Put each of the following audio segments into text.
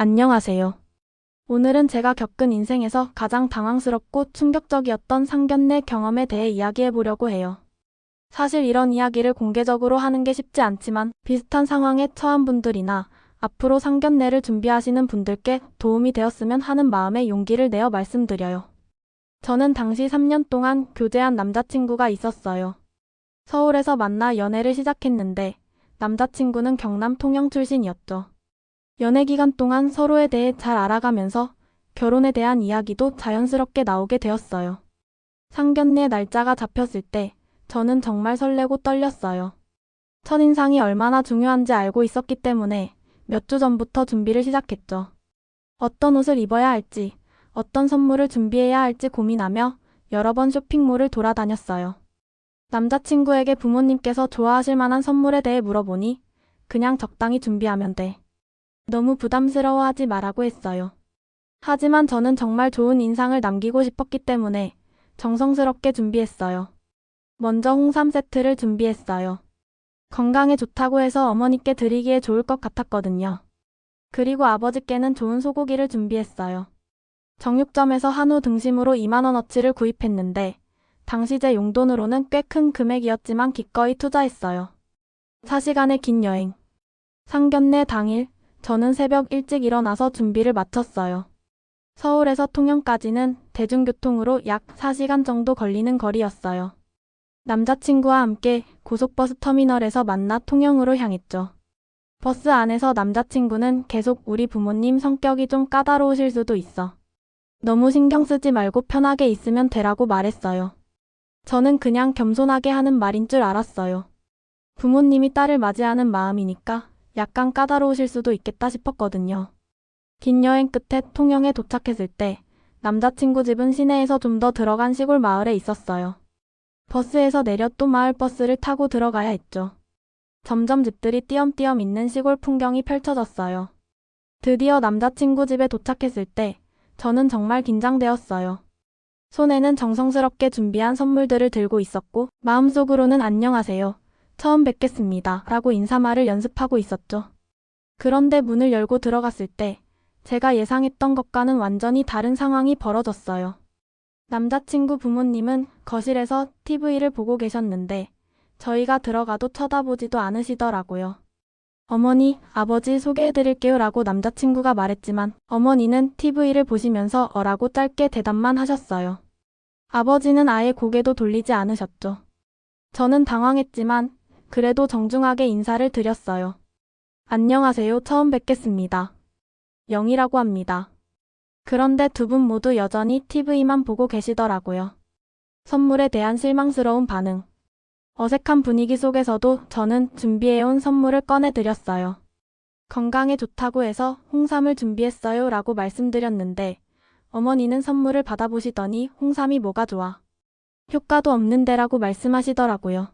안녕하세요. 오늘은 제가 겪은 인생에서 가장 당황스럽고 충격적이었던 상견례 경험에 대해 이야기해 보려고 해요. 사실 이런 이야기를 공개적으로 하는 게 쉽지 않지만 비슷한 상황에 처한 분들이나 앞으로 상견례를 준비하시는 분들께 도움이 되었으면 하는 마음에 용기를 내어 말씀드려요. 저는 당시 3년 동안 교제한 남자친구가 있었어요. 서울에서 만나 연애를 시작했는데 남자친구는 경남 통영 출신이었죠. 연애 기간 동안 서로에 대해 잘 알아가면서 결혼에 대한 이야기도 자연스럽게 나오게 되었어요. 상견례 날짜가 잡혔을 때 저는 정말 설레고 떨렸어요. 첫인상이 얼마나 중요한지 알고 있었기 때문에 몇 주 전부터 준비를 시작했죠. 어떤 옷을 입어야 할지, 어떤 선물을 준비해야 할지 고민하며 여러 번 쇼핑몰을 돌아다녔어요. 남자친구에게 부모님께서 좋아하실 만한 선물에 대해 물어보니 그냥 적당히 준비하면 돼. 너무 부담스러워하지 말라고 했어요. 하지만 저는 정말 좋은 인상을 남기고 싶었기 때문에 정성스럽게 준비했어요. 먼저 홍삼 세트를 준비했어요. 건강에 좋다고 해서 어머니께 드리기에 좋을 것 같았거든요. 그리고 아버지께는 좋은 소고기를 준비했어요. 정육점에서 한우 등심으로 2만원어치를 구입했는데 당시 제 용돈으로는 꽤 큰 금액이었지만 기꺼이 투자했어요. 4시간의 긴 여행. 상견례 당일 저는 새벽 일찍 일어나서 준비를 마쳤어요. 서울에서 통영까지는 대중교통으로 약 4시간 정도 걸리는 거리였어요. 남자친구와 함께 고속버스 터미널에서 만나 통영으로 향했죠. 버스 안에서 남자친구는 계속 우리 부모님 성격이 좀 까다로우실 수도 있어. 너무 신경 쓰지 말고 편하게 있으면 되라고 말했어요. 저는 그냥 겸손하게 하는 말인 줄 알았어요. 부모님이 딸을 맞이하는 마음이니까 약간 까다로우실 수도 있겠다 싶었거든요. 긴 여행 끝에 통영에 도착했을 때 남자친구 집은 시내에서 좀 더 들어간 시골 마을에 있었어요. 버스에서 내려 또 마을 버스를 타고 들어가야 했죠. 점점 집들이 띄엄띄엄 있는 시골 풍경이 펼쳐졌어요. 드디어 남자친구 집에 도착했을 때 저는 정말 긴장되었어요. 손에는 정성스럽게 준비한 선물들을 들고 있었고 마음속으로는 안녕하세요. 처음 뵙겠습니다. 라고 인사말을 연습하고 있었죠. 그런데 문을 열고 들어갔을 때 제가 예상했던 것과는 완전히 다른 상황이 벌어졌어요. 남자친구 부모님은 거실에서 TV를 보고 계셨는데 저희가 들어가도 쳐다보지도 않으시더라고요. 어머니, 아버지 소개해드릴게요 라고 남자친구가 말했지만 어머니는 TV를 보시면서 어라고 짧게 대답만 하셨어요. 아버지는 아예 고개도 돌리지 않으셨죠. 저는 당황했지만 그래도 정중하게 인사를 드렸어요. 안녕하세요. 처음 뵙겠습니다. 영이라고 합니다. 그런데 두 분 모두 여전히 TV만 보고 계시더라고요. 선물에 대한 실망스러운 반응. 어색한 분위기 속에서도 저는 준비해온 선물을 꺼내드렸어요. 건강에 좋다고 해서 홍삼을 준비했어요 라고 말씀드렸는데 어머니는 선물을 받아보시더니 홍삼이 뭐가 좋아. 효과도 없는데라고 말씀하시더라고요.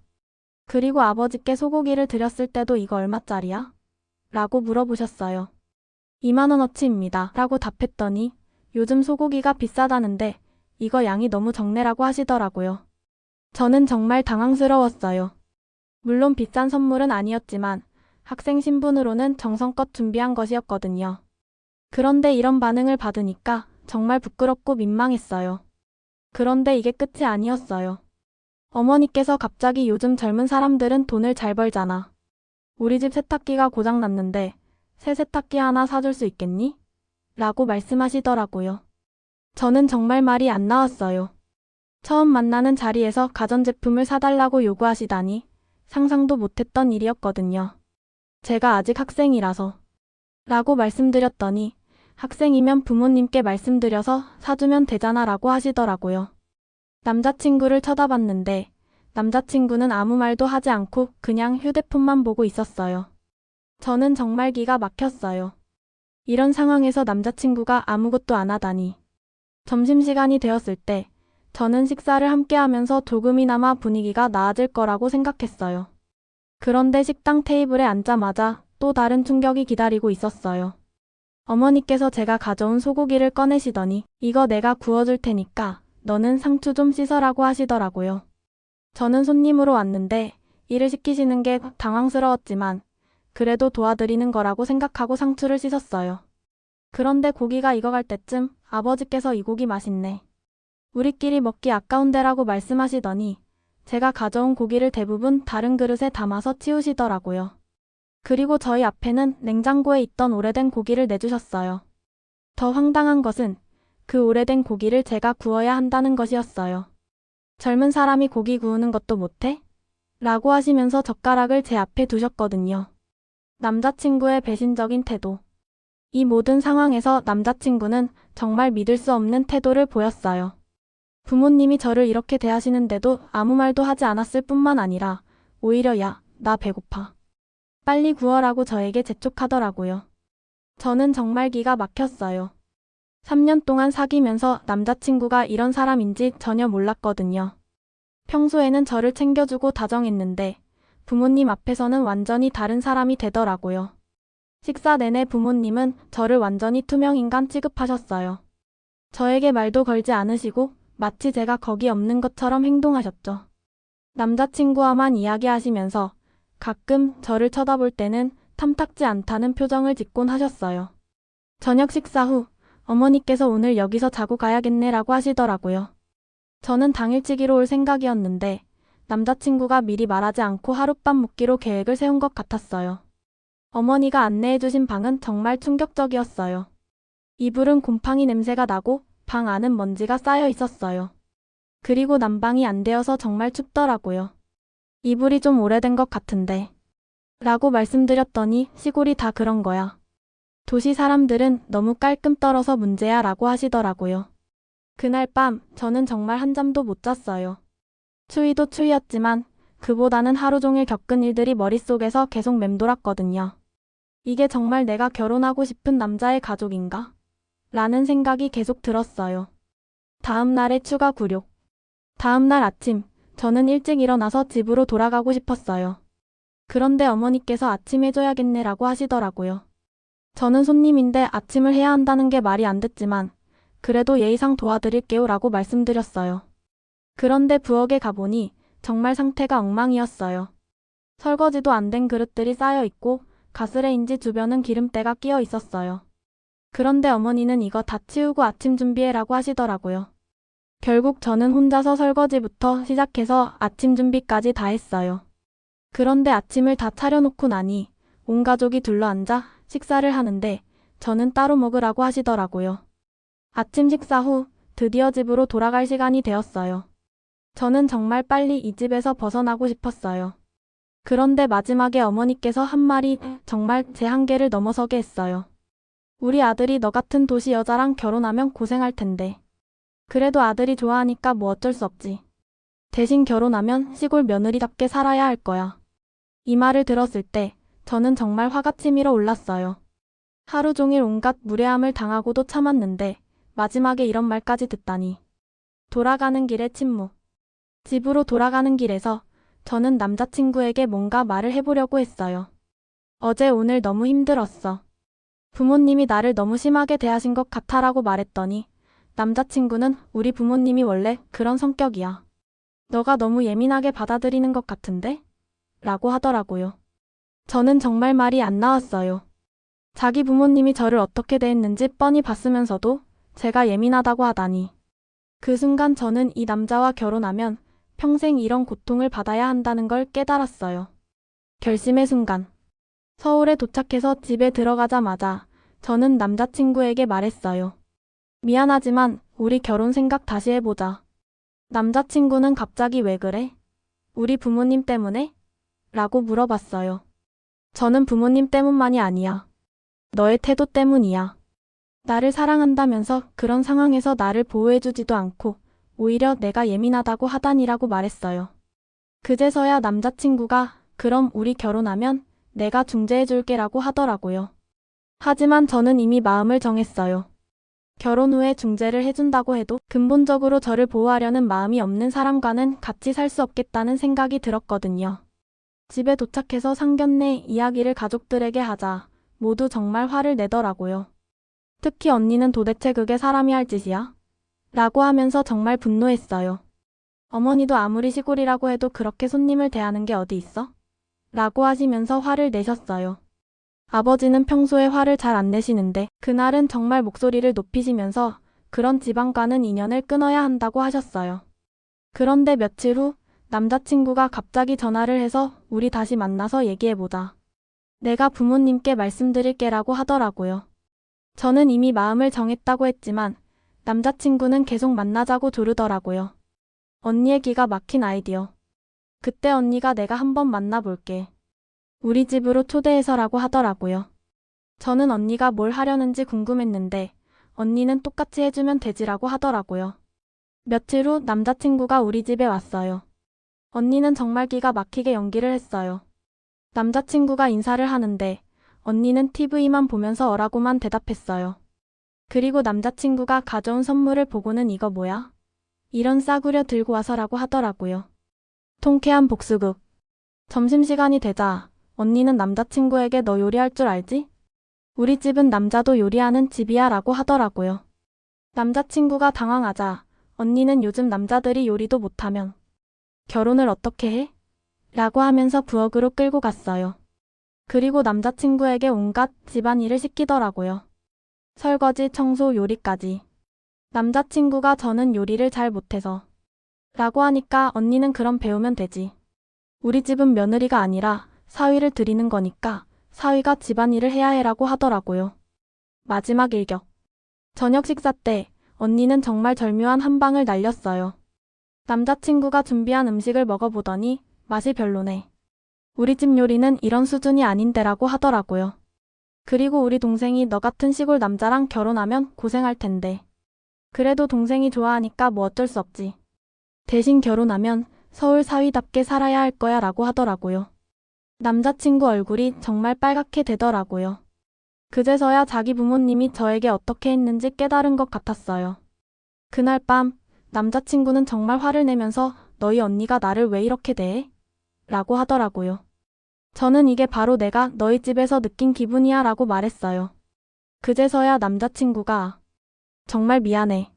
그리고 아버지께 소고기를 드렸을 때도 이거 얼마짜리야? 라고 물어보셨어요. 2만원어치입니다. 라고 답했더니 요즘 소고기가 비싸다는데 이거 양이 너무 적네라고 하시더라고요. 저는 정말 당황스러웠어요. 물론 비싼 선물은 아니었지만 학생 신분으로는 정성껏 준비한 것이었거든요. 그런데 이런 반응을 받으니까 정말 부끄럽고 민망했어요. 그런데 이게 끝이 아니었어요. 어머니께서 갑자기 요즘 젊은 사람들은 돈을 잘 벌잖아. 우리 집 세탁기가 고장났는데 새 세탁기 하나 사줄 수 있겠니? 라고 말씀하시더라고요. 저는 정말 말이 안 나왔어요. 처음 만나는 자리에서 가전제품을 사달라고 요구하시다니 상상도 못했던 일이었거든요. 제가 아직 학생이라서. 라고 말씀드렸더니 학생이면 부모님께 말씀드려서 사주면 되잖아 라고 하시더라고요. 남자친구를 쳐다봤는데 남자친구는 아무 말도 하지 않고 그냥 휴대폰만 보고 있었어요. 저는 정말 기가 막혔어요. 이런 상황에서 남자친구가 아무것도 안 하다니. 점심시간이 되었을 때 저는 식사를 함께 하면서 조금이나마 분위기가 나아질 거라고 생각했어요. 그런데 식당 테이블에 앉자마자 또 다른 충격이 기다리고 있었어요. 어머니께서 제가 가져온 소고기를 꺼내시더니 이거 내가 구워줄 테니까 너는 상추 좀 씻어라고 하시더라고요. 저는 손님으로 왔는데 일을 시키시는 게 당황스러웠지만 그래도 도와드리는 거라고 생각하고 상추를 씻었어요. 그런데 고기가 익어갈 때쯤 아버지께서 이 고기 맛있네. 우리끼리 먹기 아까운데라고 말씀하시더니 제가 가져온 고기를 대부분 다른 그릇에 담아서 치우시더라고요. 그리고 저희 앞에는 냉장고에 있던 오래된 고기를 내주셨어요. 더 황당한 것은 그 오래된 고기를 제가 구워야 한다는 것이었어요. 젊은 사람이 고기 구우는 것도 못해? 라고 하시면서 젓가락을 제 앞에 두셨거든요. 남자친구의 배신적인 태도. 이 모든 상황에서 남자친구는 정말 믿을 수 없는 태도를 보였어요. 부모님이 저를 이렇게 대하시는데도 아무 말도 하지 않았을 뿐만 아니라 오히려 야, 나 배고파. 빨리 구워라고 저에게 재촉하더라고요. 저는 정말 기가 막혔어요. 3년 동안 사귀면서 남자친구가 이런 사람인지 전혀 몰랐거든요. 평소에는 저를 챙겨주고 다정했는데 부모님 앞에서는 완전히 다른 사람이 되더라고요. 식사 내내 부모님은 저를 완전히 투명인간 취급하셨어요. 저에게 말도 걸지 않으시고 마치 제가 거기 없는 것처럼 행동하셨죠. 남자친구와만 이야기하시면서 가끔 저를 쳐다볼 때는 탐탁지 않다는 표정을 짓곤 하셨어요. 저녁 식사 후 어머니께서 오늘 여기서 자고 가야겠네라고 하시더라고요. 저는 당일치기로 올 생각이었는데 남자친구가 미리 말하지 않고 하룻밤 묵기로 계획을 세운 것 같았어요. 어머니가 안내해주신 방은 정말 충격적이었어요. 이불은 곰팡이 냄새가 나고 방 안은 먼지가 쌓여 있었어요. 그리고 난방이 안 되어서 정말 춥더라고요. 이불이 좀 오래된 것 같은데. 라고 말씀드렸더니 시골이 다 그런 거야. 도시 사람들은 너무 깔끔 떨어서 문제야 라고 하시더라고요. 그날 밤 저는 정말 한 잠도 못 잤어요. 추위도 추위였지만 그보다는 하루 종일 겪은 일들이 머릿속에서 계속 맴돌았거든요. 이게 정말 내가 결혼하고 싶은 남자의 가족인가? 라는 생각이 계속 들었어요. 다음 날의 추가 굴욕. 다음 날 아침, 저는 일찍 일어나서 집으로 돌아가고 싶었어요. 그런데 어머니께서 아침 해줘야겠네라고 하시더라고요. 저는 손님인데 아침을 해야 한다는 게 말이 안 됐지만, 그래도 예의상 도와드릴게요 라고 말씀드렸어요. 그런데 부엌에 가보니 정말 상태가 엉망이었어요. 설거지도 안 된 그릇들이 쌓여 있고, 가스레인지 주변은 기름때가 끼어 있었어요. 그런데 어머니는 이거 다 치우고 아침 준비해라고 하시더라고요. 결국 저는 혼자서 설거지부터 시작해서 아침 준비까지 다 했어요. 그런데 아침을 다 차려놓고 나니 온 가족이 둘러앉아 식사를 하는데 저는 따로 먹으라고 하시더라고요. 아침 식사 후 드디어 집으로 돌아갈 시간이 되었어요. 저는 정말 빨리 이 집에서 벗어나고 싶었어요. 그런데 마지막에 어머니께서 한 말이 정말 제 한계를 넘어서게 했어요. 우리 아들이 너 같은 도시 여자랑 결혼하면 고생할 텐데. 그래도 아들이 좋아하니까 뭐 어쩔 수 없지. 대신 결혼하면 시골 며느리답게 살아야 할 거야. 이 말을 들었을 때 저는 정말 화가 치밀어 올랐어요. 하루 종일 온갖 무례함을 당하고도 참았는데 마지막에 이런 말까지 듣다니. 돌아가는 길에 침묵. 집으로 돌아가는 길에서 저는 남자친구에게 뭔가 말을 해보려고 했어요. 어제 오늘 너무 힘들었어. 부모님이 나를 너무 심하게 대하신 것 같아라고 말했더니 남자친구는 우리 부모님이 원래 그런 성격이야. 너가 너무 예민하게 받아들이는 것 같은데? 라고 하더라고요. 저는 정말 말이 안 나왔어요. 자기 부모님이 저를 어떻게 대했는지 뻔히 봤으면서도 제가 예민하다고 하다니. 그 순간 저는 이 남자와 결혼하면 평생 이런 고통을 받아야 한다는 걸 깨달았어요. 결심의 순간. 서울에 도착해서 집에 들어가자마자 저는 남자친구에게 말했어요. 미안하지만 우리 결혼 생각 다시 해보자. 남자친구는 갑자기 왜 그래? 우리 부모님 때문에? 라고 물어봤어요. 저는 부모님 때문만이 아니야. 너의 태도 때문이야. 나를 사랑한다면서 그런 상황에서 나를 보호해주지도 않고 오히려 내가 예민하다고 하다니라고 말했어요. 그제서야 남자친구가 그럼 우리 결혼하면 내가 중재해줄게 라고 하더라고요. 하지만 저는 이미 마음을 정했어요. 결혼 후에 중재를 해준다고 해도 근본적으로 저를 보호하려는 마음이 없는 사람과는 같이 살 수 없겠다는 생각이 들었거든요. 집에 도착해서 상견례 이야기를 가족들에게 하자 모두 정말 화를 내더라고요. 특히 언니는 도대체 그게 사람이 할 짓이야? 라고 하면서 정말 분노했어요. 어머니도 아무리 시골이라고 해도 그렇게 손님을 대하는 게 어디 있어? 라고 하시면서 화를 내셨어요. 아버지는 평소에 화를 잘 안 내시는데 그날은 정말 목소리를 높이시면서 그런 지방과는 인연을 끊어야 한다고 하셨어요. 그런데 며칠 후 남자친구가 갑자기 전화를 해서 우리 다시 만나서 얘기해보자. 내가 부모님께 말씀드릴게라고 하더라고요. 저는 이미 마음을 정했다고 했지만 남자친구는 계속 만나자고 조르더라고요. 언니의 기가 막힌 아이디어. 그때 언니가 내가 한번 만나볼게. 우리 집으로 초대해서라고 하더라고요. 저는 언니가 뭘 하려는지 궁금했는데 언니는 똑같이 해주면 되지라고 하더라고요. 며칠 후 남자친구가 우리 집에 왔어요. 언니는 정말 기가 막히게 연기를 했어요. 남자친구가 인사를 하는데 언니는 TV만 보면서 어라고만 대답했어요. 그리고 남자친구가 가져온 선물을 보고는 이거 뭐야? 이런 싸구려 들고 와서라고 하더라고요. 통쾌한 복수극. 점심시간이 되자 언니는 남자친구에게 너 요리할 줄 알지? 우리 집은 남자도 요리하는 집이야 라고 하더라고요. 남자친구가 당황하자 언니는 요즘 남자들이 요리도 못하면 결혼을 어떻게 해? 라고 하면서 부엌으로 끌고 갔어요. 그리고 남자친구에게 온갖 집안일을 시키더라고요. 설거지, 청소, 요리까지. 남자친구가 저는 요리를 잘 못해서. 라고 하니까 언니는 그럼 배우면 되지. 우리 집은 며느리가 아니라 사위를 드리는 거니까 사위가 집안일을 해야 해라고 하더라고요. 마지막 일격. 저녁 식사 때 언니는 정말 절묘한 한 방을 날렸어요. 남자친구가 준비한 음식을 먹어보더니 맛이 별로네. 우리 집 요리는 이런 수준이 아닌데라고 하더라고요. 그리고 우리 동생이 너 같은 시골 남자랑 결혼하면 고생할 텐데. 그래도 동생이 좋아하니까 뭐 어쩔 수 없지. 대신 결혼하면 서울 사위답게 살아야 할 거야 라고 하더라고요. 남자친구 얼굴이 정말 빨갛게 되더라고요. 그제서야 자기 부모님이 저에게 어떻게 했는지 깨달은 것 같았어요. 그날 밤 남자친구는 정말 화를 내면서 너희 언니가 나를 왜 이렇게 대해? 라고 하더라고요. 저는 이게 바로 내가 너희 집에서 느낀 기분이야 라고 말했어요. 그제서야 남자친구가 정말 미안해.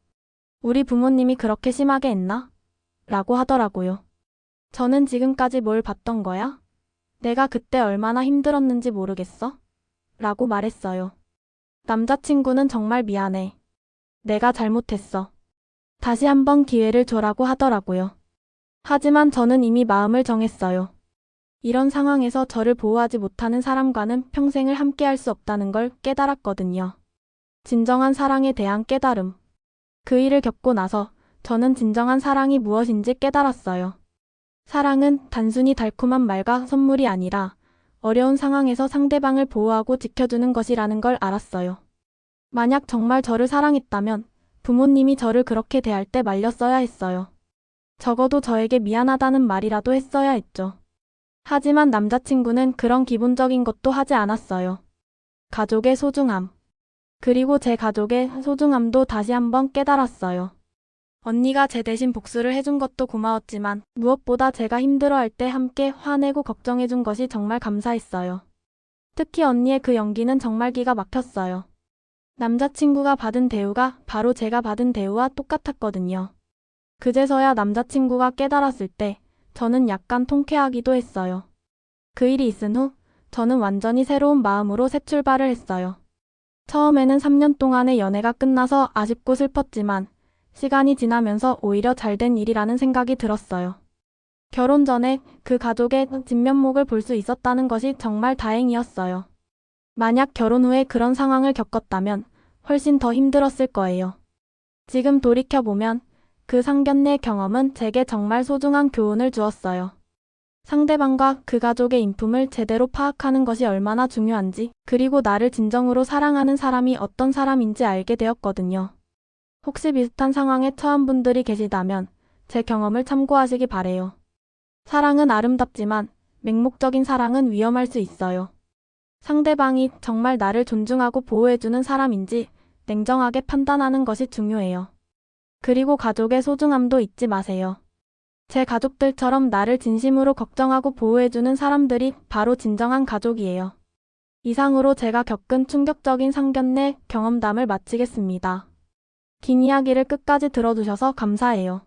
우리 부모님이 그렇게 심하게 했나? 라고 하더라고요. 저는 지금까지 뭘 봤던 거야? 내가 그때 얼마나 힘들었는지 모르겠어? 라고 말했어요. 남자친구는 정말 미안해. 내가 잘못했어. 다시 한번 기회를 줘라고 하더라고요. 하지만 저는 이미 마음을 정했어요. 이런 상황에서 저를 보호하지 못하는 사람과는 평생을 함께할 수 없다는 걸 깨달았거든요. 진정한 사랑에 대한 깨달음. 그 일을 겪고 나서 저는 진정한 사랑이 무엇인지 깨달았어요. 사랑은 단순히 달콤한 말과 선물이 아니라 어려운 상황에서 상대방을 보호하고 지켜주는 것이라는 걸 알았어요. 만약 정말 저를 사랑했다면 부모님이 저를 그렇게 대할 때 말렸어야 했어요. 적어도 저에게 미안하다는 말이라도 했어야 했죠. 하지만 남자친구는 그런 기본적인 것도 하지 않았어요. 가족의 소중함. 그리고 제 가족의 소중함도 다시 한번 깨달았어요. 언니가 제 대신 복수를 해준 것도 고마웠지만 무엇보다 제가 힘들어할 때 함께 화내고 걱정해준 것이 정말 감사했어요. 특히 언니의 그 연기는 정말 기가 막혔어요. 남자친구가 받은 대우가 바로 제가 받은 대우와 똑같았거든요. 그제서야 남자친구가 깨달았을 때 저는 약간 통쾌하기도 했어요. 그 일이 있은 후 저는 완전히 새로운 마음으로 새 출발을 했어요. 처음에는 3년 동안의 연애가 끝나서 아쉽고 슬펐지만 시간이 지나면서 오히려 잘 된 일이라는 생각이 들었어요. 결혼 전에 그 가족의 진면목을 볼 수 있었다는 것이 정말 다행이었어요. 만약 결혼 후에 그런 상황을 겪었다면 훨씬 더 힘들었을 거예요. 지금 돌이켜보면 그 상견례 경험은 제게 정말 소중한 교훈을 주었어요. 상대방과 그 가족의 인품을 제대로 파악하는 것이 얼마나 중요한지, 그리고 나를 진정으로 사랑하는 사람이 어떤 사람인지 알게 되었거든요. 혹시 비슷한 상황에 처한 분들이 계시다면 제 경험을 참고하시기 바래요. 사랑은 아름답지만 맹목적인 사랑은 위험할 수 있어요. 상대방이 정말 나를 존중하고 보호해주는 사람인지 냉정하게 판단하는 것이 중요해요. 그리고 가족의 소중함도 잊지 마세요. 제 가족들처럼 나를 진심으로 걱정하고 보호해주는 사람들이 바로 진정한 가족이에요. 이상으로 제가 겪은 충격적인 상견례 경험담을 마치겠습니다. 긴 이야기를 끝까지 들어주셔서 감사해요.